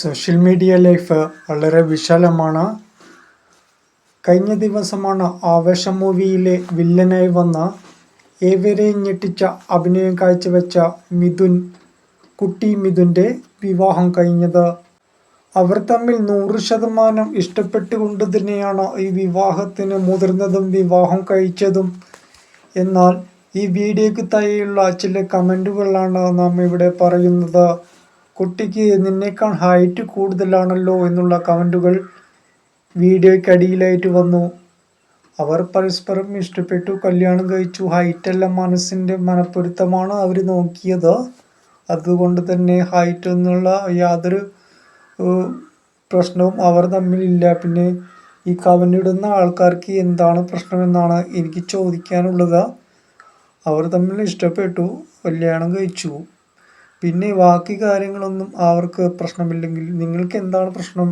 Social media life വളരെ വിശാലമാണ്. കഴിഞ്ഞ ദിവസമാണ് ആവേശ മൂവിയിലെ വില്ലനായി വന്ന ഏവരെയും ഞെട്ടിച്ച അഭിനയം കാഴ്ചവെച്ച മിഥുൻ കുട്ടി മിഥുന്റെ വിവാഹം കഴിഞ്ഞത്. അവർ തമ്മിൽ നൂറ് ശതമാനം ഇഷ്ടപ്പെട്ടുകൊണ്ട് തന്നെയാണ് ഈ വിവാഹത്തിന് മുതിർന്നതും വിവാഹം കഴിച്ചതും. എന്നാൽ ഈ വീഡിയോയ്ക്ക് താഴെയുള്ള ചില കമന്റുകളാണ് നാം ഇവിടെ പറയുന്നത്. കുട്ടിക്ക് നിന്നേക്കാൾ ഹൈറ്റ് കൂടുതലാണല്ലോ എന്നുള്ള കമന്റുകൾ വീഡിയോയ്ക്കടിയിലായിട്ട് വന്നു. അവർ പരസ്പരം ഇഷ്ടപ്പെട്ടു കല്യാണം കഴിച്ചു. ഹൈറ്റല്ല മനസ്സിന്റെ മനപ്പൊരുത്തമാണ് അവർ നോക്കിയത്. അതുകൊണ്ട് തന്നെ ഹൈറ്റ് എന്നുള്ള യാതൊരു പ്രശ്നവും അവർ തമ്മിലില്ല പിന്നെ ഈ കവനിടുന്ന ആൾക്കാർക്ക് എന്താണ് പ്രശ്നമെന്നാണ് എനിക്ക് ചോദിക്കാനുള്ളത്. അവർ തമ്മിൽ ഇഷ്ടപ്പെട്ടു കല്യാണം കഴിച്ചു. പിന്നെ ബാക്കി കാര്യങ്ങളൊന്നും അവർക്ക് പ്രശ്നമില്ലെങ്കിൽ നിങ്ങൾക്ക് എന്താണ് പ്രശ്നം?